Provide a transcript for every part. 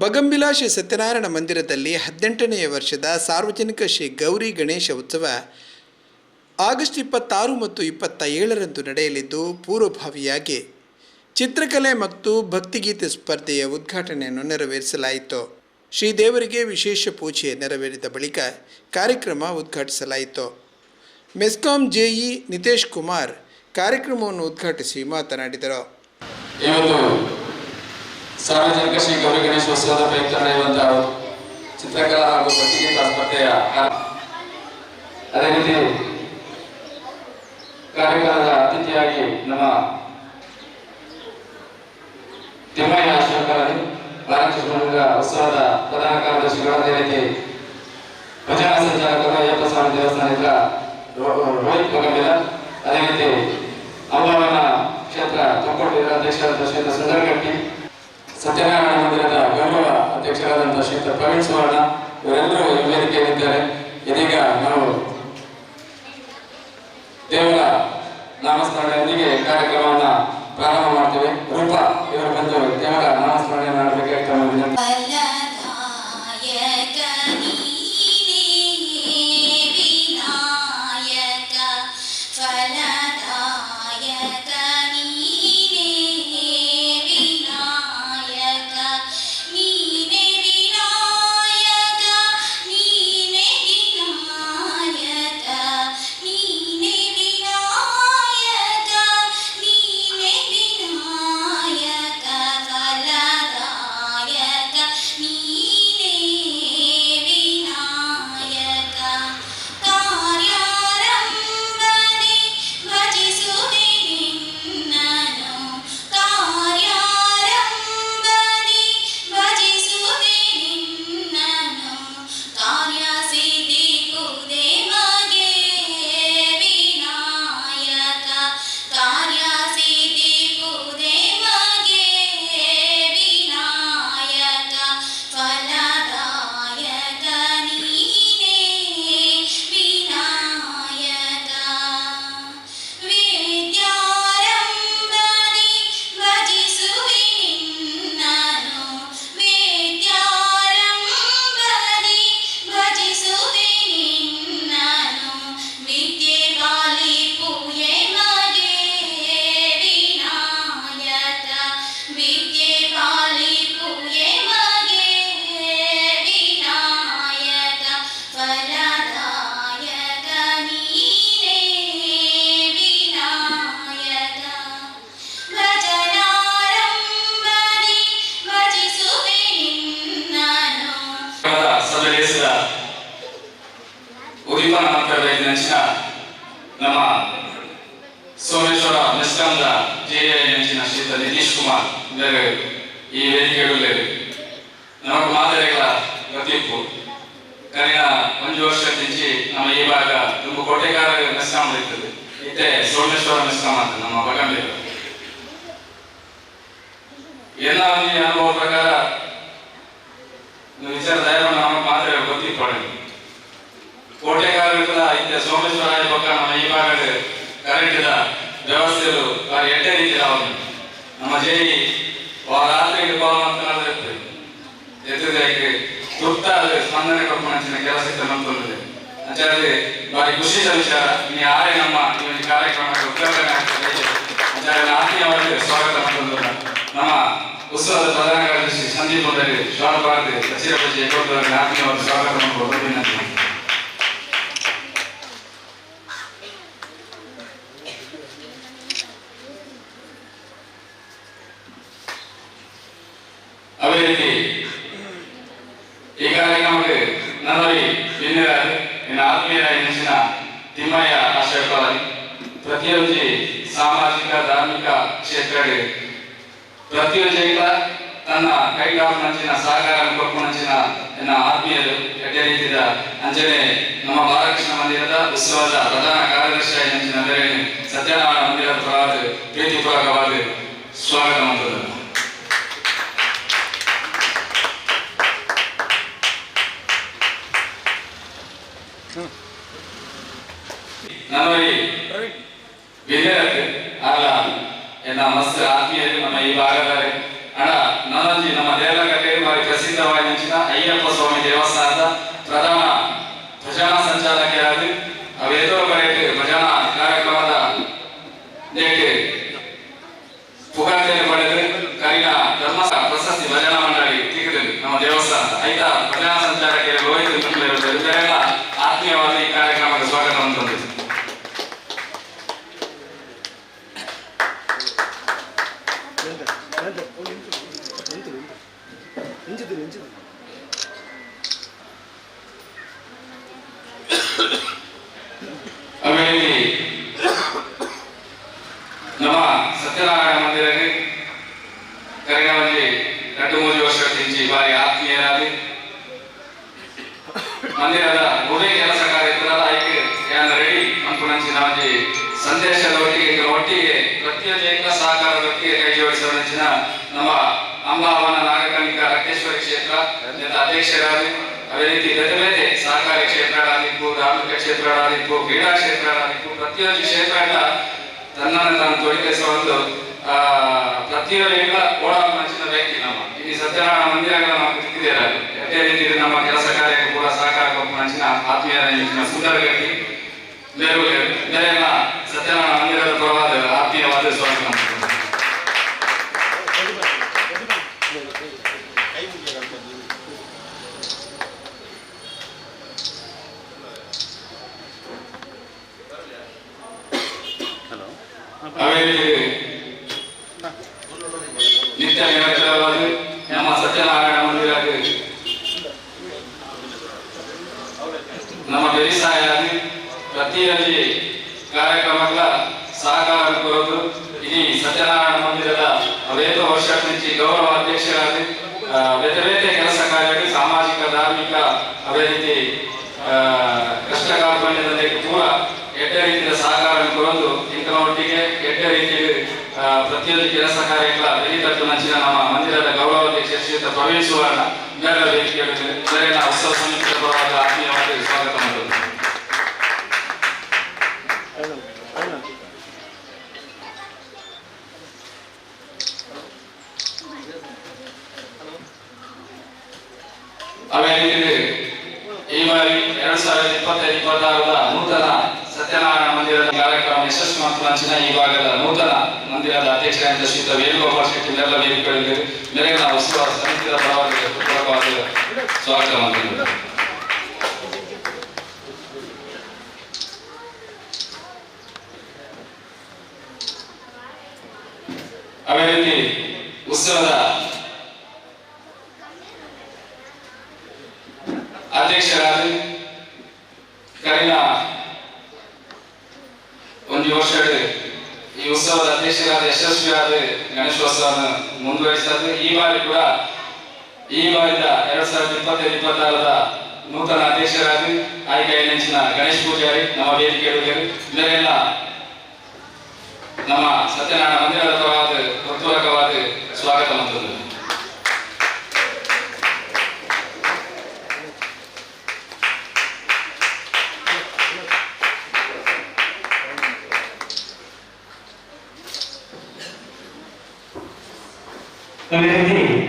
ಬಗಂಬಿಲಾ ಶ್ರೀ ಸತ್ಯನಾರಾಯಣ ಮಂದಿರದಲ್ಲಿ ಹದಿನೆಂಟನೆಯ ವರ್ಷದ ಸಾರ್ವಜನಿಕ ಶ್ರೀ ಗೌರಿ ಗಣೇಶ ಉತ್ಸವ ಆಗಸ್ಟ್ ಇಪ್ಪತ್ತಾರು ಮತ್ತು ಇಪ್ಪತ್ತ ಏಳರಂದು ನಡೆಯಲಿದ್ದು ಪೂರ್ವಭಾವಿಯಾಗಿ. ಚಿತ್ರಕಲೆ ಮತ್ತು ಭಕ್ತಿಗೀತೆ ಸ್ಪರ್ಧೆಯ ಉದ್ಘಾಟನೆಯನ್ನು ನೆರವೇರಿಸಲಾಯಿತು. ಶ್ರೀದೇವರಿಗೆ ವಿಶೇಷ ಪೂಜೆ ನೆರವೇರಿದ ಬಳಿಕ ಕಾರ್ಯಕ್ರಮ ಉದ್ಘಾಟಿಸಲಾಯಿತು. ಮೆಸ್ಕಾಂ ಜೆಇ ನಿತೇಶ್ ಕುಮಾರ್ ಕಾರ್ಯಕ್ರಮವನ್ನು ಉದ್ಘಾಟಿಸಿ ಮಾತನಾಡಿದರು. ಸಾರ್ವಜನಿಕ ಶ್ರೀ ಗೌರಿ ಗಣೇಶೋತ್ಸವದ ಪ್ರಯುಕ್ತ ನಡೆಯುವಂತಹ ಚಿತ್ರಕಲಾ ಹಾಗೂ ಭಕ್ತಿಗೀತ ಸ್ಪರ್ಧೆಯ ಅದೇ ರೀತಿ ಕಾರ್ಯಕ್ರಮದ ಅತಿಥಿಯಾಗಿ ನಮ್ಮ ತಿಮ್ಮಯ್ಯ ಶಿವಕರದಿ ಬಾಲಕೃಷ್ಣ ಉತ್ಸವದ ಪ್ರಧಾನ ಕಾರ್ಯದರ್ಶಿಗಳು, ಅದೇ ರೀತಿ ಭಜನಾ ಸಂಚಾಲಕರು, ಅಯ್ಯಪ್ಪ ಸ್ವಾಮಿ ದೇವಸ್ಥಾನದಿಂದ ರೋಹಿತ್ ಬಗಂಬಿಲ ಅದೇ ರೀತಿ ಅಂಬಾವನ ಕ್ಷೇತ್ರ ತುಮಕೂರು ಅಧ್ಯಕ್ಷರಾದ ಕ್ಷೇತ್ರ ಸುಂದರಗಟ್ಟಿ ಸತ್ಯನಾರಾಯಣ ಮಂದಿರದ ಗೌರವ ಅಧ್ಯಕ್ಷರಾದಂತಹ ಶ್ರೀಯುತ ಪ್ರವೀಣ್ ಸುವರ್ಣ, ಇವರೆಲ್ಲರೂ ಈ ವೇದಿಕೆಯಲ್ಲಿದ್ದಾರೆ ಇದೀಗ ನಾವು ದೇವರ ನಾಮಸ್ಮರಣೆಯೊಂದಿಗೆ ಕಾರ್ಯಕ್ರಮವನ್ನು ಪ್ರಾರಂಭ ಮಾಡ್ತೇವೆ. ರೂಪ, ಇವರು ಬಂದು ದೇವರ ನಾಮಸ್ಮರಣೆ ಮಾಡಬೇಕಾಗಿ ನಮ್ಮ ಭಾಗ ತುಂಬ ಕೋಟೆಗಾರ ಮೆಸ್ಕಾಂ ಇರ್ತದೆ. ಇತ್ತೆ ಸೋಮೇಶ್ವರ ಮೆಸ್ಕಾಂ ಅಂತ ನಮ್ಮ ಬಗಂಬಿ ಎಲ್ಲ ಅನುಭವ ಪ್ರಕಾರ ವಿಚಾರ ದಯವ ನಮ್ಮ ಮಾತ್ರ ಗೊತ್ತಿಟ್ಕೊಳ್ಳಿ ಕೋಟೆಗಾರರಿಗೆಲ್ಲ ಇದ್ದ ಸೋಮೇಶ್ವರ ಪಕ್ಕ ನಮ್ಮ ಈ ಭಾಗದ ಕರೆಂಟಿನ ವ್ಯವಸ್ಥೆಗಳು ಎಟ್ಟೆ ರೀತಿ ಅವನು ನಮ್ಮ ಜೈ ರಾತ್ರಿಗೆ ಬಾವು ಅಂತ ಎದುರಿಗೆ ತುರ್ತಾದ ಸ್ಪಂದನೆ ಕೊಟ್ಟು ಕೆಲಸ ಅಂಚಾದ್ರೆ ಬಾರಿ ಖುಷಿ ವಿಚಾರ ನೀ ಆರೇ ನಮ್ಮ ಈ ಒಂದು ಕಾರ್ಯಕ್ರಮಕ್ಕೆ ಉದ್ಘಾಟನೆ ಆಗ್ತದೆ. ಅಂಚಾದ್ರೆ ಆತ್ಮೀಯವಾಗಿ ಸ್ವಾಗತ ಮಾಡಿಕೊಂಡು ನಮ್ಮ ಉತ್ಸವದ ಪ್ರಧಾನ ಕಾರ್ಯದರ್ಶಿ ಸಂದೀಪ್ ಅವರಿಗೆ ಶ್ವಾನಭಾರತಿ ಸಚಿವ ಪ್ರಜೆ ಕೊಟ್ಟವರಿಗೆ ಆತ್ಮೀಯವಾಗಿ ಸ್ವಾಗತ ಮಾಡಿಕೊಂಡು ವಿನಂತಿ ಅದೇ ರೀತಿ ಈ ಕಾರ್ಯಕ್ರಮಕ್ಕೆ ನನ್ನೊರಿ ಇನ್ನಿರಾರು ನಿನ್ನ ಆತ್ಮೀಯ ಎನಿಸಿನ ತಿಮ್ಮಯ್ಯ ಆಶಯಪಾಲಿ ಪ್ರತಿಯೊಂದು ಸಾಮಾಜಿಕ, ಧಾರ್ಮಿಕ ಕ್ಷೇತ್ರಗಳು ಪ್ರತಿಯೊಂದಿಗಿಲ್ಲ ತನ್ನ ಕೈಗಾಮನಂಚಿನ ಸಹಕಾರ ಕೊಪ್ಪನಂಚಿನ ನನ್ನ ಆತ್ಮೀಯರು ಅದೇ ರೀತಿಯ ಅಂಜನೆ ನಮ್ಮ ಬಾಲಕೃಷ್ಣ ಮಂದಿರದ ಉತ್ಸವದ ಪ್ರಧಾನ ಕಾರ್ಯದರ್ಶಿ ನಂಚಿನ ಅಂದರೆ ಸತ್ಯನಾರಾಯಣ ಮಂದಿರದ ಪರವಾದ, ಪ್ರೀತಿಪೂರ್ವಕವಾಗಿ ಸ್ವಾಗತ ಮಾಡುತ್ತದೆ ನನ್ನವರಿಗೆ ವಿದ್ಯಾರ್ಥಿ ಅಲ್ಲ ಮಸ್ತ್ ಆತ್ಮೀಯರು ನಮ್ಮ ಈ ಭಾಗದಲ್ಲಿ ಅಣ್ಣ ನನಂಜಿ ನಮ್ಮ ದೇವಲಕಟ್ಟೆ ಬಾರಿ ಪ್ರಸಿದ್ಧವಾಗಿನ ಅಯ್ಯಪ್ಪ ಸ್ವಾಮಿ ದೇವಸ್ಥಾನದ ಪ್ರಧಾನ ಭಜನಾ ಸಂಚಾಲಕಿಯಾಗಿ ಅವೇತೋ ಬರೆಯಕ್ಕೆ ಭಜನಾ ಕಾರ್ಯಕ್ರಮದ ಪುಗಾರ್ತೆಯನ್ನು ಪಡೆದು ಕರಿನ ಧರ್ಮ ಪ್ರಶಸ್ತಿ ಭಜನಾ ಮಂಡಳಿ ತೆಗೆದು ನಮ್ಮ ದೇವಸ್ಥಾನ ಐದ ಭಜನಾ ಸಂಚಾರಕ್ಕೆ ಆತ್ಮೀಯವಾದ ಈ ಕಾರ್ಯಕ್ರಮಕ್ಕೆ ಸ್ವಾಗತವನ್ನು ತಂದಿದೆ ಅದೇ ರೀತಿ ನಮ್ಮ ಸತ್ಯನಾರಾಯಣ ಮಂದಿರಕ್ಕೆ ಕರಿಣವಲ್ಲಿ ಎರಡು ಮೂರು ವರ್ಷ ತಿಂಚಿ ಬಾರಿ ಆತ್ಮೀಯರಾಗಿ ಮಂದಿರದ ಮೂರೇ ಕೆಲಸ ಕಾರ್ಯಕ್ರಮ ಆಯ್ಕೆ ರೆಡಿ ಅನುಕೂಲಿಸಿ ನಮಗೆ ಸಂದೇಶದ ಒಟ್ಟಿಗೆ ಒಟ್ಟಿಗೆ ಪ್ರತಿಯೊಂದು ಸಹಕಾರದೊಟ್ಟಿಗೆ ಕೈ ಜೋಡಿಸುವಂಚಿನ ನಮ್ಮ ಅಂಬಾವನ ನಾಗಕನಿಕ ರಕ್ತೇಶ್ವರಿ ಕ್ಷೇತ್ರ ಅಧ್ಯಕ್ಷರಾಗಿ ಅದೇ ರೀತಿ ಬೇರೆ ಬೇರೆ ಸಹಕಾರಿ ಕ್ಷೇತ್ರಗಳಾಗಿತ್ತು ಧಾರ್ಮಿಕ ಕ್ಷೇತ್ರಗಳಾಗಿತ್ತು ಕ್ರೀಡಾ ಕ್ಷೇತ್ರಗಳಾಗಿತ್ತು ಪ್ರತಿಯೊಂದು ಕ್ಷೇತ್ರಗಳ ತನ್ನನ್ನು ನಾನು ತೊಡಗಿಸುವ ಒಂದು ಓಡ ಮಂಚಿನ ವ್ಯಕ್ತಿ ನಮ್ಮ. ಇಲ್ಲಿ ಸತ್ಯನಾರಾಯಣ ಮಂದಿರಗಳ ನಾವು ಸಿಕ್ಕಿದ್ದೇವೆ ಅದೇ ರೀತಿ ನಮ್ಮ ಕೆಲಸ ಕಾರ್ಯಕ್ಕೆ ಕೂಡ ಸಹಕಾರ ಕೊಟ್ಟು ಮಂಚಿನ ಆತ್ಮೀಯ ನೆಚ್ಚಿನ ಸುಂದರ ವ್ಯಕ್ತಿ ಬೇರೆ ಬೇರೆ ಸತ್ಯನಾರಾಯಣ ಮಂದಿರದ ಪರವಾದ ಆತ್ಮೀಯವಾದ ಸ್ವಾಗತ ಮಾಡ್ತೀನಿ. ರೀತಿ ನಿತ್ಯ ನಿರಂತರವಾದ ನಮ್ಮ ಸತ್ಯನಾರಾಯಣ ಮಂದಿರಾಗಿ ನಮ್ಮ ವ್ಯವಸಾಯಾಗಿ ಪ್ರತಿಯಲ್ಲಿ ಕಾರ್ಯಕ್ರಮಗಳ ಸಹಕಾರ ಕೊಡೋದು ಇಡೀ ಸತ್ಯನಾರಾಯಣ ಮಂದಿರದ ವೇದ ವರ್ಷ నుంచి ಗೌರವ ಅಧ್ಯಕ್ಷರಾಗಿ ಆ, ಬೇರೆ ಬೇರೆ ಕೆಲಸ ಕಾರ್ಯಕ್ಕೆ ಸಾಮಾಜಿಕ ಧಾರ್ಮಿಕ ಅದೇ ರೀತಿ ಆ, ಕಷ್ಟ ಕಾರ್ಪಣ್ಯದಲ್ಲಿ ಕೂಡ ಎಡ್ಡ ರೀತಿಯ ಸಹಕಾರ ಕೊಡೋದು ಇಂಕನ ಒಟ್ಟಿಗೆ ಎಡ್ಡ ರೀತಿ ಆ, ಪ್ರತಿಯೊಂದು ಕೆಲಸ ಕಾರ್ಯಗಳ ಬೆಳೀತಟ್ಟು ನಂಚಿನ ನಮ್ಮ ಮಂದಿರದ ಗೌರವ ಅಧ್ಯಕ್ಷ ಶ್ರೀಯುತ ಸುವರ್ಣ ಬೇರೆ ವೇದಿಕೆಯಲ್ಲಿ ಬೇರೆ ಉತ್ಸವ ಆತ್ಮೀಯವಾಗಿ ಸ್ವಾಗತ ಮಾಡುವುದು ರೀತಿ ಈ ಬಾರಿ ಎರಡ್ ಸಾವಿರದ ಇಪ್ಪತ್ತೈದು, ಇಪ್ಪತ್ತಾರರ ನೂತನ ಸತ್ಯನಾರಾಯಣ ಮಂದಿರದ ಕಾರ್ಯಕ್ರಮ ಮಾತನಾಡಿದ ಈಗಾಗಲೇ ನೂತನ ಮಂದಿರದ ಅಧ್ಯಕ್ಷರಾದ ಶ್ರೀಯುತ ವೇಣುಗೋಪಾಲ್ ಶೆಟ್ಟಿ ಎಲ್ಲ ವೇದಿಕೆಗಳಿಗೆ ನಾವು ಉತ್ಸವ ಸಮಿತಿಯ ಪರವಾಗಿ ಹೃತ್ಪೂರ್ವಕವಾದ ಸ್ವಾಗತ ಮಾಡ್ತೀನಿ. ಅದೇ ರೀತಿ ಉತ್ಸವದ ಅಧ್ಯಕ್ಷರಾದ ಕರಿನ ಒಂದು ಈ ಉತ್ಸವದ ಅಧ್ಯಕ್ಷರಾದ ಯಶಸ್ವಿಯಾದ ಗಣೇಶೋತ್ಸವವನ್ನು ಮುಂದುವರಿಸಿದ್ದು ಈ ಬಾರಿ ಕೂಡ ಈ ಬಾರಿದ ಎರಡ್ ಸಾವಿರದ ಇಪ್ಪತ್ತೈದು, ಇಪ್ಪತ್ತಾರರ ನೂತನ ಅಧ್ಯಕ್ಷರಾಗಿ ಆಯ್ಕೆ ನೆಂಚಿನ ಗಣೇಶ್ ಪೂಜಾರಿ, ನಮ್ಮ ವೇದಿಕೆಗಳಿಗೆ ಇದರೆಲ್ಲ ನಮ್ಮ ಸತ್ಯನಾರಾಯಣ ಮಂದಿರದ ಪರವಾದ ಹೃತ್ಪೂರ್ವಕವಾದ ಸ್ವಾಗತ ಮತ್ತು ಅದೇ ರೀತಿ ನಮ್ಮ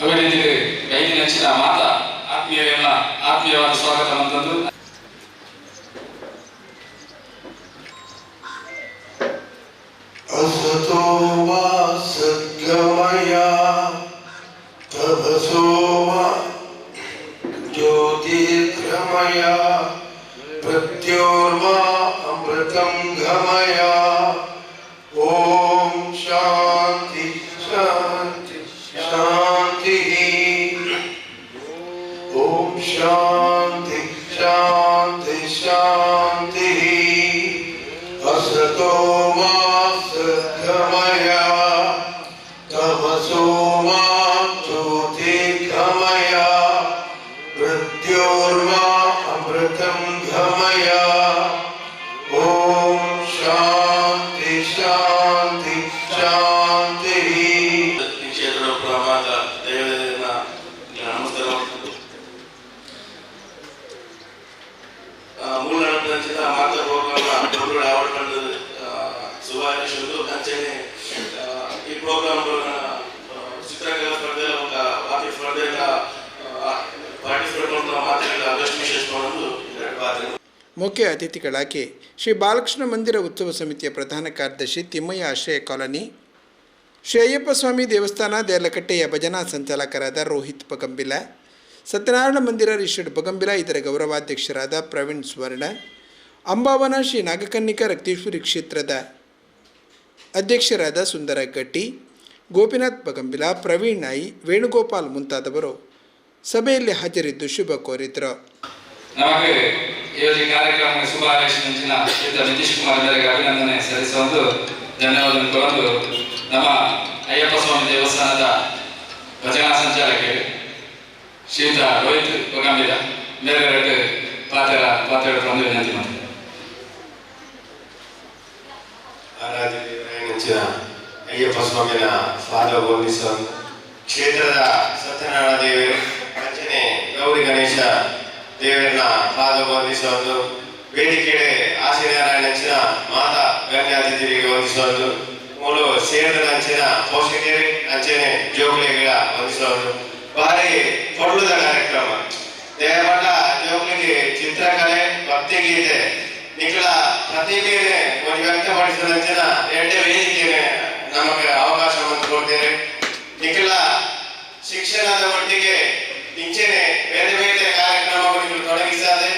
ಅದೇ ರೀತಿ ಐದು ನೆಚ್ಚಿನ ಮಾತ ಆತ್ಮೀಯರೆಲ್ಲ ಆತ್ಮೀಯವಾದ ಸ್ವಾಗತ ಅಂತಂದು असतो वा सद्गमया तपसो वा ज्योतिर्गमया प्रत्योर्वा अमृतं गमया Yeah. ಮುಖ್ಯ ಅತಿಥಿಗಳಾಗಿ ಶ್ರೀ ಬಾಲಕೃಷ್ಣ ಮಂದಿರ ಉತ್ಸವ ಸಮಿತಿಯ ಪ್ರಧಾನ ಕಾರ್ಯದರ್ಶಿ ತಿಮ್ಮಯ್ಯ ಆಶ್ರಯ ಕಾಲೋನಿ, ಶ್ರೀ ಅಯ್ಯಪ್ಪ ಸ್ವಾಮಿ ದೇವಸ್ಥಾನ ದೇಲಕಟ್ಟೆಯ ಭಜನಾ ಸಂಚಾಲಕರಾದ ರೋಹಿತ್ ಬಗಂಬಿಲ, ಸತ್ಯನಾರಾಯಣ ಮಂದಿರ ರಿಷಡ್ ಬಗಂಬಿಲ, ಇದರ ಗೌರವಾಧ್ಯಕ್ಷರಾದ ಪ್ರವೀಣ್ ಸುವರ್ಣ, ಅಂಬಾವನ ಶ್ರೀ ನಾಗಕನ್ನಿಕಾ ರಕ್ತೇಶ್ವರಿ ಕ್ಷೇತ್ರದ ಅಧ್ಯಕ್ಷರಾದ ಸುಂದರ ಗಟ್ಟಿ, ಗೋಪಿನಾಥ್ ಬಗಂಬಿಲ, ಪ್ರವೀಣ್ ನಾಯಿ, ವೇಣುಗೋಪಾಲ್ ಮುಂತಾದವರು ಸಭೆಯಲ್ಲಿ ಹಾಜರಿದ್ದು ಶುಭ ಕೋರಿದರು. ನಮಗೆ ಒಂದು ಕಾರ್ಯಕ್ರಮ ಶುಭ ಹಾರೈಸಿದಂಚಿನ ಶ್ರೀಯುತ ನಿತೀಶ್ ಕುಮಾರ್ ಅವರಿಗೆ ಅಭಿನಂದನೆ ಸಲ್ಲಿಸುವುದು ಧನ್ಯವಾದ ಕೊಡಲು ನಮ್ಮ ಅಯ್ಯಪ್ಪ ಸ್ವಾಮಿ ದೇವಸ್ಥಾನದ ಭಜನಾ ಸಂಚಾರಕ್ಕೆ ಶ್ರೀಯುತ ರೋಹಿತ್ ಬೇರೆ ಎರಡು ಪಾತ್ರ ಪಾತ್ರ ಒಂದು ವಿನಂತಿ ಆರಾಧ್ಯ ನೆಚ್ಚಿನ ಅಯ್ಯಪ್ಪ ಸ್ವಾಮಿನ ಪಾದ ವಂದಿಸುವ ಕ್ಷೇತ್ರದ ಸತ್ಯನಾರಾಯಣ ದೇವರು ರಚನೆ ಗೌರಿ ಗಣೇಶ ದೇವರನ್ನ ಪಾದ ವಂದಿಸುವುದು ವೇದಿಕೆಡೆ ಆಶೀನಾರಾಯಣ ಅಂಚಿನ ಮಾತಾ ಗಣ್ಯಾತಿಥಿಗಳಿಗೆ ವಂದಿಸುವುದು ಮೂಲು ಸೇರಿದ ಅಂಚಿನ ಪೋಷಕರು ಅಂಚನೆ ಜೋಗುಳಿಗಳ ವಂದಿಸುವುದು. ಭಾರಿ ಪೊಳ್ಳುದ ಕಾರ್ಯಕ್ರಮ. ದೇವಪಟ್ಟ ಜೋಗುಳಿಗೆ ಚಿತ್ರಕಲೆ, ಭಕ್ತಿಗೀತೆ ನಿಖಳ ಪ್ರತಿಭೆಯನ್ನೇ ಒಂದು ವ್ಯಕ್ತಪಡಿಸಿದಂಚಿನ ಎರಡೇ ವೇದಿಕೆಗೆ ನಮಗೆ ಅವಕಾಶವನ್ನು ಕೊಡ್ತೇವೆ ನಿಖಳ ಶಿಕ್ಷಣದ ಒಟ್ಟಿಗೆ ಇಂಚೆನೆ ಬೇರೆ ಬೇರೆ ಕಾರ್ಯಕ್ರಮಗಳು ತೊಡಗಿಸಾದೆ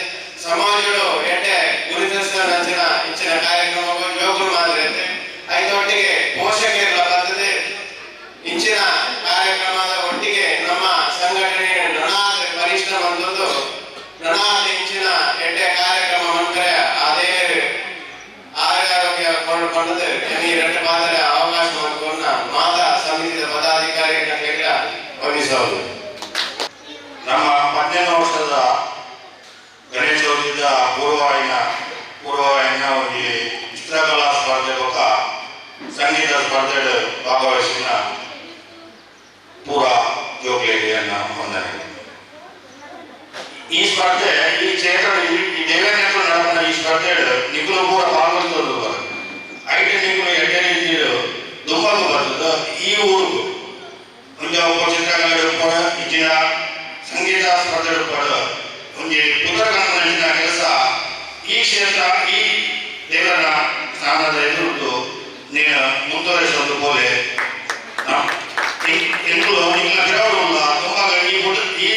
ಸಮಾಜಗಳು ಎಡ್ಡೆ ಗುರುತಿಸಿದಂಚಿನ ಇಂಚಿನ ಕಾರ್ಯಕ್ರಮಗಳು ಯೋಗಗಳು ಮಾದರಿ ಐದೊಟ್ಟಿಗೆ ಪೋಷಕರ ಬರ್ತದೆ ಇಂಚಿನ ಕಾರ್ಯಕ್ರಮದ ಒಟ್ಟಿಗೆ ನಮ್ಮ ಸಂಘಟನೆ ನನಾದ ವರಿಷ್ಠ ಬಂದದ್ದು ನನಾದ ಇಂಚಿನ ಎಡ್ಡೆ ಕಾರ್ಯಕ್ರಮ ಮಂತ್ರೆ ಅದೇ ಆರೋಗ್ಯ ಕೊಂಡುಕೊಂಡದ್ದು ಈ ಎರಡು ಮಾದರ ಅವಕಾಶ ಮಾಡಿಕೊಂಡ ಮಾತಾ ಸಮಿತಿಯ ಪದಾಧಿಕಾರಿಗಳ ವಂದಿಸೋದು ನಮ್ಮ ಪನ್ನెండు ವರ್ಷದ ಗಣೇಶೋತ್ಸವದ ಪೂರ್ವಾಯಿನ ಪೂರ್ವಾಯಿನ ಒಂದು ಚಿತ್ರಕಲಾ ಸ್ಪರ್ಧೆ ಬೊಕ್ಕ ಸಂಗೀತ ಭಾಗವಹಿಸಿನ ಪೂರ ಜೋಗ್ಲೇರಿಯನ್ನ ಹೊಂದನೆ ಈ ಸ್ಪರ್ಧೆ, ಈ ಕ್ಷೇತ್ರ, ಈ ದೇವೇಂದ್ರ ನಡೆದ ಈ ಸ್ಪರ್ಧೆ ನಿಖಲು ಪೂರ ಭಾಗವಹಿಸೋದು ಐದು ನಿಖಲು ಎಡ್ಡೆ ರೀತಿಯು ದುಂಬಲು ಬರ್ತದ ಈ ಊರು ಮುಂಜಾ ಉಪಚಿತ್ರಗಳು ಕೂಡ ಇಚ್ಚಿನ ಸಂಗೀತ ಸ್ಪರ್ಧೆ ಕೂಡ ಕೆಲಸ ಈ ಕ್ಷೇತ್ರ, ಈ ದೇವರ ಸ್ಥಾನದ ಎದುರು ನೀನು ಮುಂದುವರಿಸೋದು ಬೋಲೆ ಎಂಕುಲು ನಿಮ್ಮ ಗಿಡವಲ್ಲ ತುಂಬ ಈ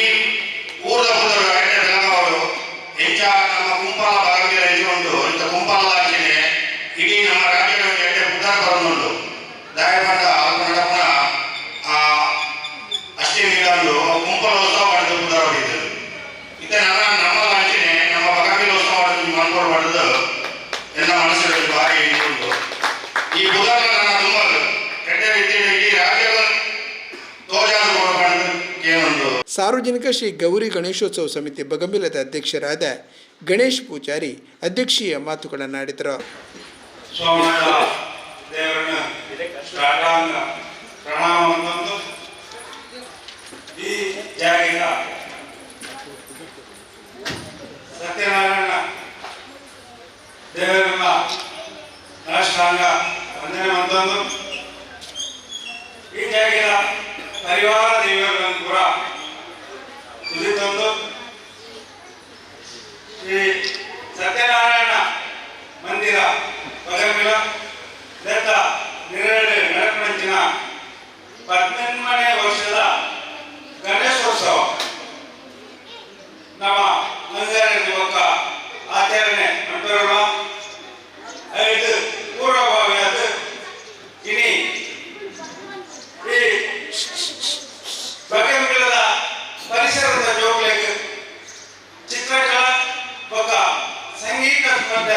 ಸಾರ್ವಜನಿಕ ಶ್ರೀ ಗೌರಿ ಗಣೇಶೋತ್ಸವ ಸಮಿತಿ ಬಗಂಬಿಲದ ಅಧ್ಯಕ್ಷರಾದ ಗಣೇಶ್ ಪೂಜಾರಿ ಅಧ್ಯಕ್ಷೀಯ ಮಾತುಗಳನ್ನಾಡಿದರು ಸತ್ಯನಾರಾಯಣ ದೇವರನ್ನ ಸಾಷ್ಟಾಂಗ ವಂದನೆ ಮಂತಂದು ಈ ಜಾಗಿನ ಪರಿವಾರ ದೇವರನ್ನು ಕೂಡ ಇಲ್ಲಿ ಬಂದು ಈ ಸತ್ಯನಾರಾಯಣ ಮಂದಿರ ತೊಗಮಿಲ ಲೆಕ್ಕ ನಿರಳೆ ನೆಲಕಣಂಚಿನ ಹದಿನೆಂಟನೇ ವರ್ಷದ ಗಣೇಶೋತ್ಸವ. ನಮ್ಮ ಮಂದಿರ ಯುವಕ ಆಚರಣೆ ನಂಬರಲ್ಲ ಐದು ಪೂರ್ವಭಾವಿಯಾದ ಇನಿ ಈ ಬಗ್ಗೆ ಅಂತ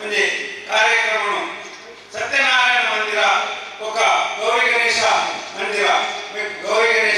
ಒಂದು ಕಾರ್ಯಕ್ರಮವನ್ನು ಸತ್ಯನಾರಾಯಣ ಮಂದಿರ ಒಕ್ಕ ಗೌರಿ ಗಣೇಶ ಮಂದಿರ ಗೌರಿ ಗಣೇಶ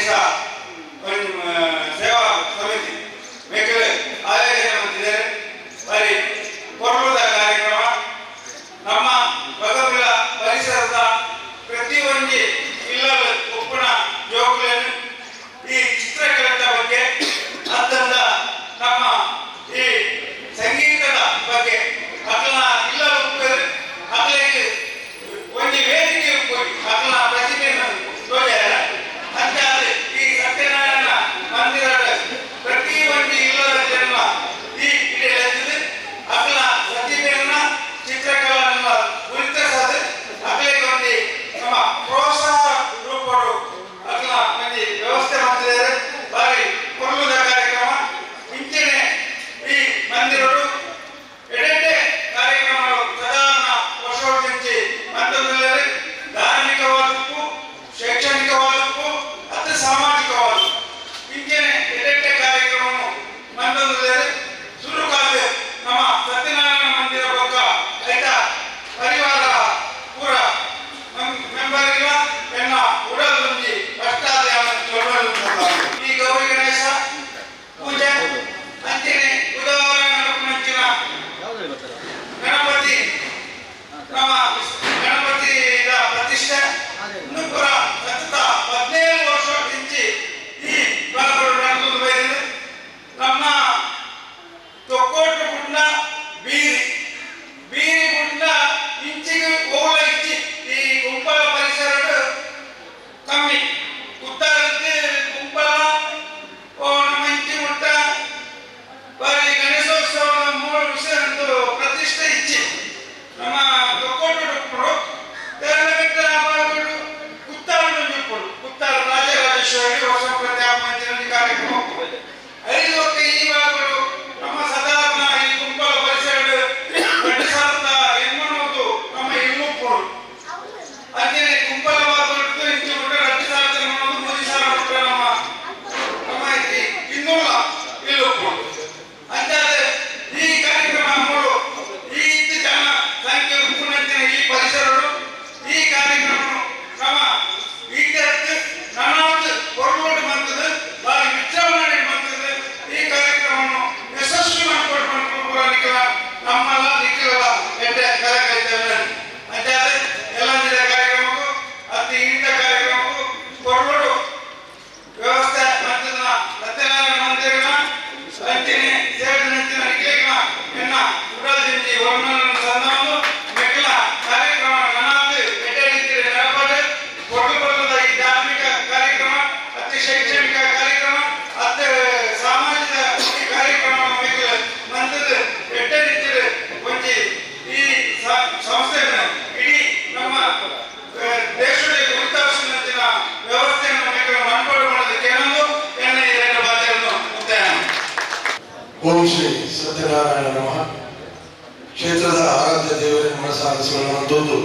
ಕ್ಷೇತ್ರದ ಆರಾಧ್ಯ ದೇವರ ಮನಸಾರಿಸಿಕೊಳ್ಳುವಂಥದ್ದು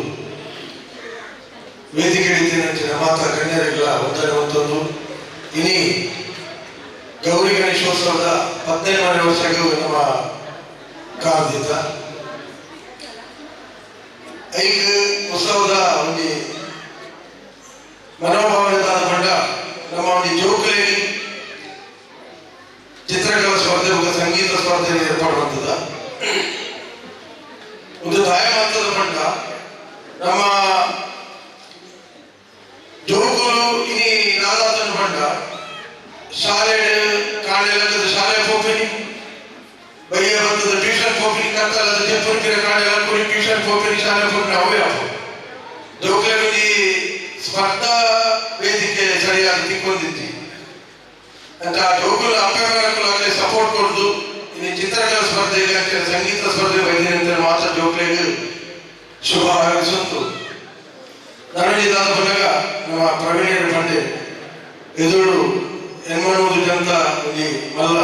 ವೇದಿಕೆ ರೀತಿಯ ಮಾತ್ರ ಗಣ್ಯರಿಲ್ಲ ವಂದನೆ ಒಂದೊಂದು. ಇನಿ ಗೌರಿ ಗಣೇಶೋತ್ಸವದ ಹದಿನೈದನೇ ವರ್ಷಕ್ಕೂ ನಮ್ಮ ಕಾರ್ದಿತ. ಐದು ಉತ್ಸವದ ಒಂದು ಮನೋಭಾವನೆ ಬಂದ ನಮ್ಮ ಒಂದು ಜೋಕಲೇರಿ ಚಿತ್ರಕಲಾ ಸ್ಪರ್ಧೆ ಸಂಗೀತ ಸ್ಪರ್ಧೆ ಏರ್ಪಡುವಂಥದ ಒಂದು ದಾಯಮಂತದ ಮಂಡ ನಮ್ಮ ಜೋಗುಲು ಇನಿ ನಾದಾತನ ಮಂಡ ಶಾಲೆ ಕಾಣೆಲಕ್ಕದ ಶಾಲೆ ಹೋಗ್ತೀನಿ ಬೈಯ ಬಂದದ ಟ್ಯೂಷನ್ ಪೋಪಿನಿ ಕತ್ತಲದ ಜಪ್ಪುರ್ಕಿರ ಕಾಣೆಲ ಕುರಿ ಟ್ಯೂಷನ್ ಹೋಗ್ತೀನಿ ಶಾಲೆ ಹೋಗ್ತೀನಿ ಅವೇ ಅವು ಜೋಗುಲಿ ಸ್ಪರ್ಧಾ ವೇದಿಕೆ ಸರಿಯಾಗಿ ತಿಕ್ಕೊಂದಿತ್ತು ಅಂತ ಜೋಗುಲು ಅಪ್ಪಗಾರಕ್ಕೆ ಸಪೋರ್ಟ್ ಕೊಡುದು. ಇನ್ನು ಚಿತ್ರಕಲಾ ಸ್ಪರ್ಧೆಗೆ ಸಂಗೀತ ಸ್ಪರ್ಧೆ ಬಂದಿದೆ ಅಂತ ಮಾತ್ರ ಜೋಕ್ಲೆಗೆ ಶುಭ ಹಾರೈಸುತ್ತು ನನಗಿದಾದ ಬಂದಾಗ ನಮ್ಮ ಪ್ರವೀಣ ಪಂಡೆ ಎದುರು ಎನ್ಮನೂರು ಜನತ ಇಲ್ಲಿ ಮಲ್ಲ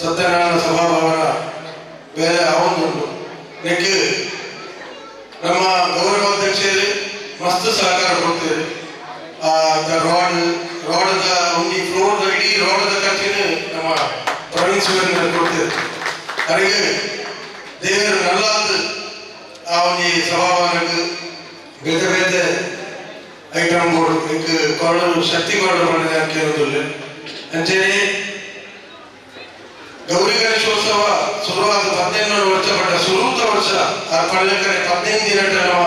ಸತ್ಯನಾರಾಯಣ ಸಭಾಭವನ ಬೇರೆ ಅವೊಂದುಂಟು ನೆಕ್ಕೆ ನಮ್ಮ ಗೌರವಾಧ್ಯಕ್ಷರು ಮಸ್ತ್ ಸಹಕಾರ ಕೊಡ್ತೇವೆ. ಆ ರೋಡ್, ರೋಡದ ಒಂದು ಫ್ಲೋರ್ ಇಡೀ ರೋಡದ ಖರ್ಚಿನ ನಮ್ಮ ಪ್ರವೀಣ್ ಶಿವನ್ ಕೊಡ್ತೇವೆ ಅವರಿಗೆ ದೇವರು ನಲ್ಲಾದ ಆ ಒಂದು ಸಭಾಭವನಕ್ಕೆ ಬೇರೆ ಬೇರೆ ಐಟಮ್ಗಳು ಈಗ ಕೊರಡು ಶಕ್ತಿ ಕೊರಡು ಮಾಡಿದೆ ಅಂತ ಕೇಳೋದಿಲ್ಲ ಅಂಚೆನೆ ಗೌರಿ ಗಣೇಶೋತ್ಸವ ಶುರುವಾದ ಹದಿನೈದು ವರ್ಷ ಪಟ್ಟ ಶುರುತ ವರ್ಷ ಆ ಪಳ್ಳಕರೆ ಹದಿನೈದು ದಿನ ನಮ್ಮ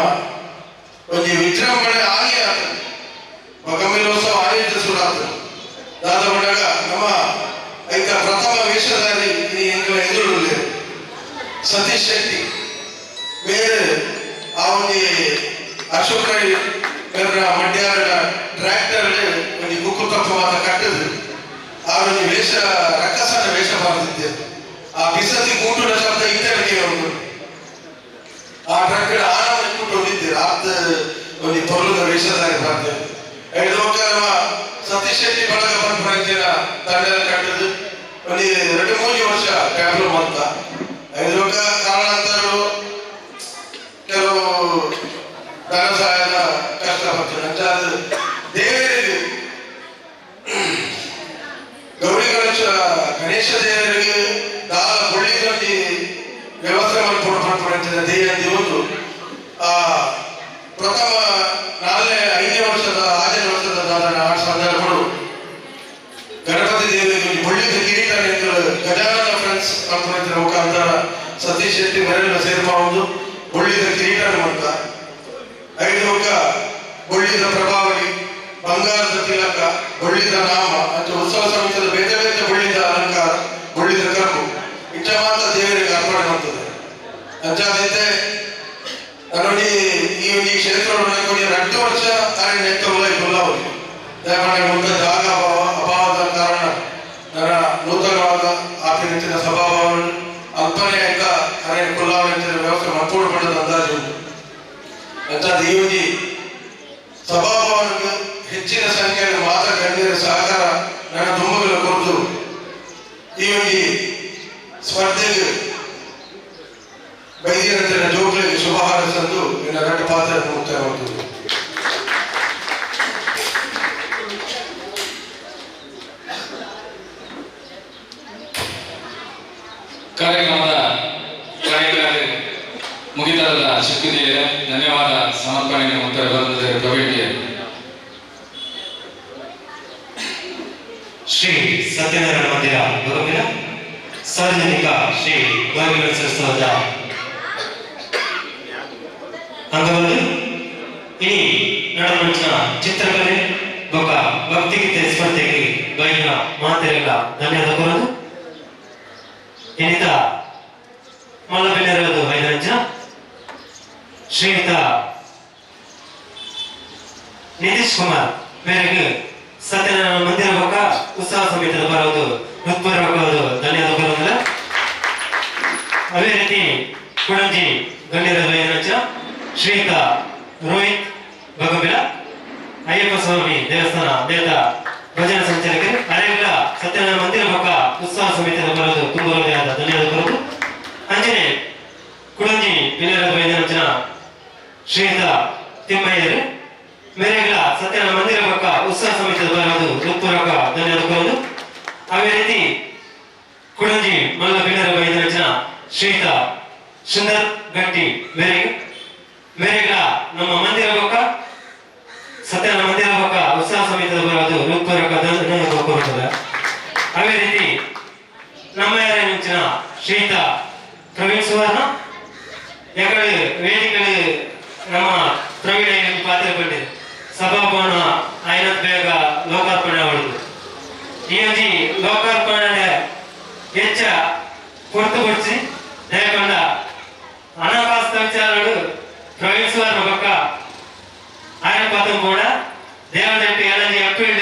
ಒಂದು ವಿಜೃಂಭಣೆ ಆಗಿ ಆಗ್ತದೆ ಮಗಮಿಲೋತ್ಸವ ಆಯೋಜಿತ ಶುರು ಆಗ್ತದೆ ದಾದ ಬಂದಾಗ ನಮ್ಮ ಐತ ಪ್ರಥಮ ವೇಷಧಾರಿ ಎಂಗಳ ಎದುರು ಸತೀಶ್ ಶೆಟ್ಟಿ. ಬೇರೆ ಒಂದು ಅಶೋಕ ಮಂಡ್ಯ ಟ್ರ್ಯಾಕ್ಟರ್ ಒಂದು ಗುಕ್ಕು ತಪ್ಪವಾದ ಕಟ್ಟದು ಆ ಒಂದು ವೇಷ, ರಕ್ಕಸನ ವೇಷ ಮಾಡುತ್ತಿದ್ದೆ ಆ ಬಿಸತಿ ಕೂಟುನ ಶಬ್ದ ಇತರಕ್ಕೆ ಒಂದು ಆ ಟ್ರ್ಯಾಕ್ಟರ್ ಆರಾಮ ಕೂಟು ಹೊಂದಿದ್ದೀರ ಆತ ಒಂದು ತೊರಲದ ವೇಷಧಾರಿ ಬರ್ತೇವೆ ಹೇಳಿದ ನಮ್ಮ ಸತೀಶ್ ಬಳಗ ಪಂಚಾಯತಿನ ತಂಡ ಒಂದು ಎರಡು ಮೂರು ವರ್ಷ ಐದು ಕಾರಣಾಂತರಗಳು రెండు ವರ್ಷ ఆయన నెక్కల్లో ಇಲ್ಲವರು ಯಾಕಂದ್ರೆ ಮುಂದೆ ಜಾಗ ಅಭಾವ ಅಭಾವದ ಕಾರಣ ನನ್ನ ನೂತನವಾದ ಆತನಿಂಚಿನ ಸಭಾಭವನ ಅಲ್ಪನೆ ಆಯ್ತ ಅನೇಕ ಕುಲ್ಲಾವಿನ ವ್ಯವಸ್ಥೆ ಮಪ್ಪೂಡು ಪಡೆದ ಅಂದಾಜು ಉಂಟು ಅಂಚಾದ ಈ ಒಂದು ಸಭಾಭವನಕ್ಕೆ ಹೆಚ್ಚಿನ ಸಂಖ್ಯೆಯಲ್ಲಿ ಮಾತ ಗಣ್ಯರ ಸಹಕಾರ ನನ್ನ ದುಂಬಗಳ ಕುರಿತು ಈ ಒಂದು ಸ್ಪರ್ಧೆಗೆ ಬೈದಿರಂತಿನ ಜೋಗ್ಲಿಗೆ ಶುಭ ಹಾರೈಸಲು ನಿನ್ನ ಗಂಟ ಪಾತ್ರ ಮುಕ್ತಾಯ ಕಾರ್ಯಕ್ರಮದ ಕಾರ್ಯಕ್ರಮ ಮುಗಿತರದ ಇದೆ ಧನ್ಯವಾದ ಸಮರ್ಪಣೆಗೆ ಮುಂತಾರೆ ಬಂದಿದೆ ಕಮಿಟಿಗೆ ಶ್ರೀ ಸತ್ಯನಾರಾಯಣ ಮಂದಿರ ಗುರುವಿನ ಸಾರ್ವಜನಿಕ ಶ್ರೀ ಗೌರಿಗಣೇಶೋತ್ಸವದ ಅಂಗವಾಗಿ ಇನಿ ನಡಮಂಚಿನ ಚಿತ್ರಕಲೆ, ಬೊಕ್ಕ ಭಕ್ತಿಗೀತೆ ಸ್ಪರ್ಧೆಗೆ ಬೈನ ಮಾತೆಲ್ಲ ಧನ್ಯವಾದ ಕೋರದು ಇನ್ನಿತ ಮಲ್ಲಬೆನ್ನರದು ಐದರಂಚ ಶ್ರೀಯುತ ನಿತೀಶ್ ಕುಮಾರ್ ಮೇರೆಗೆ ಸತ್ಯನಾರಾಯಣ ಮಂದಿರ ಬೊಕ್ಕ ಉತ್ಸವ ಸಮಿತಿದ ಬರೋದು ಹೃತ್ಪೂರ್ವಕವಾದ ಧನ್ಯವಾದ ಬರೋದಿಲ್ಲ? ಅದೇ ರೀತಿ ಕುಣಂಜಿ ಗಣ್ಯರ ಐದರಂಚ ಶ್ರೀಯುತ ರೋಹಿತ್, ಭಗಬಿಲ, ಅಯ್ಯಪ್ಪ ಸ್ವಾಮಿ ದೇವಸ್ಥಾನ ದೇವತಾ ಭಜನಾ ಸಂಚಾಲಕರು ಅರೆಲ್ಲ ಸತ್ಯನಾರಾಯಣ ಮಂದಿರ ಬೊಕ್ಕ ಉತ್ಸವ ಸಮಿತಿದ ಬರೋದು ತುಂಬ ಹೃದಯದ ಧನ್ಯವಾದ ಬರೋದು ಅಂಜನೆ ಬಿಲ್ಲರ ವೈದ್ಯರಂಜನ ಶ್ರೀಯುತ ತಿಮ್ಮಯ್ಯರು, ಮೇರೆಗಳ ಸತ್ಯನ ಮಂದಿರ ಪಕ್ಕ ಉತ್ಸವ ಸಮಿತಿಯ ಬರೋದು ಹೃತ್ಪೂರ್ವಕ ಧನ್ಯವಾದ ಕೋರಲು ಅದೇ ರೀತಿ ಕುಡಂಜಿ ಮಲ್ಲ ಬಿಲ್ಲರ ಜನ ಶ್ರೀತ ಸುಂದರ್ ಗಟ್ಟಿ ಮೇರೆ ಮೇರೆಗಳ ನಮ್ಮ ಮಂದಿರ ಪಕ್ಕ, ಸತ್ಯನ ಮಂದಿರ ಪಕ್ಕ ಉತ್ಸವ ಸಮಿತಿಯ ಬರೋದು ಹೃತ್ಪೂರ್ವಕ ಧನ್ಯವಾದ ಕೋರುತ್ತದೆ ಅದೇ ರೀತಿ ನಮ್ಮ ಯಾರ ಮುಂಚಿನ ಶ್ರೀತ ಪ್ರವೀಣ್ ಸುವರ್ಣ ಯಾಕಂದ್ರೆ ವೇದಿಕೆಗಳು ನಮ್ಮ ಪ್ರವೀಣ ಇಲ್ಲಿ ಪಾತ್ರ ಬಂದಿದೆ ಸಭಾಭವನ ಐನ ಬೇಗ ಲೋಕಾರ್ಪಣೆ ಅವಳದು ಈ ಒಂಜಿ ಲೋಕಾರ್ಪಣೆ ಹೆಚ್ಚ ಹೊರತುಪಡಿಸಿ ದಯಕೊಂಡ ಅನಾವಾಸ್ತ ವಿಚಾರಗಳು ಪ್ರವೀಣ್ ಸುವರ್ಣ ಪಕ್ಕ ఆయన పదం కూడా దేవదంటే ఎలా ఎప్పుడు ఆపడానికి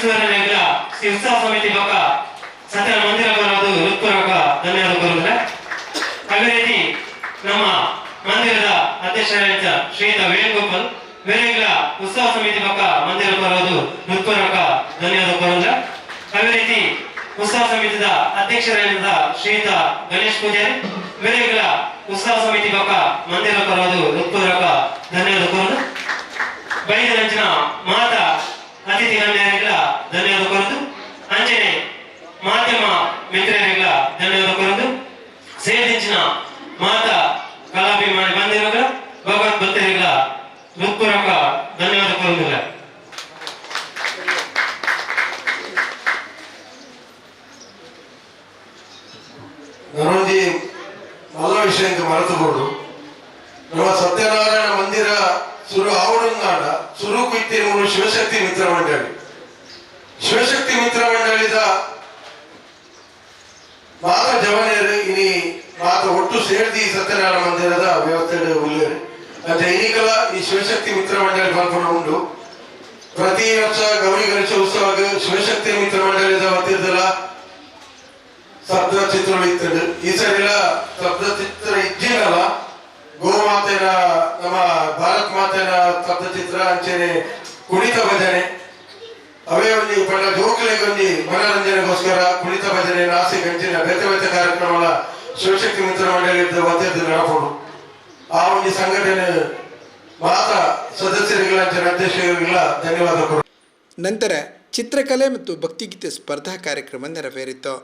ಪ್ರವೀಣ್ ಸುವರ್ಣಗಳ ಉತ್ಸವ ಸಮಿತಿ ಪಕ್ಕ ಸತ್ಯ ಮಂದಿರ ಬರೋದು ಹೃತ್ಪೂರ್ವಕ ಧನ್ಯವಾದ ಕೋರಿದ್ರೆ ಅದೇ ರೀತಿ ನಮ್ಮ ಮಂದಿರದ ಅಧ್ಯಕ್ಷರಾದ ಶ್ರೀಯುತ ವೇಣುಗೋಪಾಲ್ ಬೇರೆಗಳ ಉತ್ಸವ ಸಮಿತಿ ಪಕ್ಕ ಮಂದಿರ ಬರೋದು ಹೃತ್ಪೂರ್ವಕ ಧನ್ಯವಾದ ಕೋರಿದ್ರೆ ಅದೇ ರೀತಿ ಉತ್ಸವ ಸಮಿತಿದ ಅಧ್ಯಕ್ಷರಾದ ಶ್ರೀಯುತ ಗಣೇಶ್ ಪೂಜಾರಿ ಬೇರೆಗಳ ಉತ್ಸವ ಸಮಿತಿ ಪಕ್ಕ ಮಂದಿರ ಬರೋದು ಹೃತ್ಪೂರ್ವಕ ಧನ್ಯವಾದ ಕೋರದು ಬೈದರಂಚಿನ ಮಾತ ಅತಿಥಿ ಗಣ್ಯರಿಗಳ ಧನ್ಯವಾದ ಕೋರದು ಅಂಜನೆ ಮಾಧ್ಯಮ ಮಿತ್ರರಿಗಳ ಧನ್ಯವಾದ ಕೋರದು ಸೇರಿಸಿನ ಮಾತ ಕಲಾಭಿಮಾನಿ ಬಂದಿರುಗಳ ಭಗವತ್ ಭಕ್ತರಿಗಳ ಹೃತ್ಪೂರ್ವಕ ಧನ್ಯವಾದ ಕೋರುವುದಿಲ್ಲ ನನ್ನೊಂದಿ ಮಲ್ಲ ವಿಷಯಕ್ಕೆ ಮರೆತುಕೊಂಡು ನಮ್ಮ ಸತ್ಯನಾರಾಯಣ ಮಂದಿರ ಸುರು ಆವಡಂಗಾಡ ಸುರು ಕುಯ್ತಿರುವುದು ಶಿವಶಕ್ತಿ ಮಿತ್ರ ಮಂಡಳಿ ಶಿವಶಕ್ತಿ ಮಿತ್ರ ಮಂಡಳಿದ ಮಾತ ಜವನಿಯರು ಇನಿ ಮಾತ ಒಟ್ಟು ಸೇರಿದಿ ಸತ್ಯನಾರಾಯಣ ಮಂದಿರದ ವ್ಯವಸ್ಥೆ ಉಳ್ಳೇರು ಅಂತ ಇನ್ನಿಕಲ ಈ ಶಿವಶಕ್ತಿ ಮಿತ್ರ ಮಂಡಳಿ ಪಾಲ್ಗೊಂಡು ಉಂಟು ಪ್ರತಿ ವರ್ಷ ಗೌರಿ ಗಣೇಶ ಉತ್ಸವಕ್ಕೆ ಶಿವಶಕ್ತಿ ಮಿತ್ರ ಮಂಡಳಿದ ವತಿರ್ದಲ್ಲ ಸಪ್ತ ಚಿತ್ರಗಳು ಇತ್ತು ಈ ಸರಿಲ ಸಪ್ತ ಚಿತ್ರ ಇಜ್ಜಿನಲ್ಲ ಗೋಮಾತೆನ ನಮ್ಮ ಭಾರತ್ ಮಾತೆನ ಸಪ್ತ ಚಿತ್ರ ಅಂಚೆನೆ ಕುಣಿತ ಭಜನೆ. ಅವೇ ಒಂದು ಪಂಡ ಜೋಕಲೆಗೊಂದು ಮನೋರಂಜನೆಗೋಸ್ಕರ ಕುಣಿತ ಭಜನೆ ನಾಸಿಕ್ ಅಂಚಿನ ಬೇತೆ ಬೇತೆ ಕಾರ್ಯಕ್ರಮಗಳ ಶಿವಶಕ್ತಿ ಮಿತ್ರ ಮಂಡಳಿ ಒತ್ತದ್ದು ನೆನಪುಡು ಆ ಒಂದು ಸಂಘಟನೆ ಮಾತ್ರ ಸದಸ್ಯರಿಗಳ ಅಧ್ಯಕ್ಷರಿಗೆಲ್ಲ ಧನ್ಯವಾದ ನಂತರ ಚಿತ್ರಕಲೆ ಮತ್ತು ಭಕ್ತಿಗೀತೆ ಸ್ಪರ್ಧಾ ಕಾರ್ಯಕ್ರಮ ನೆರವೇರಿತು.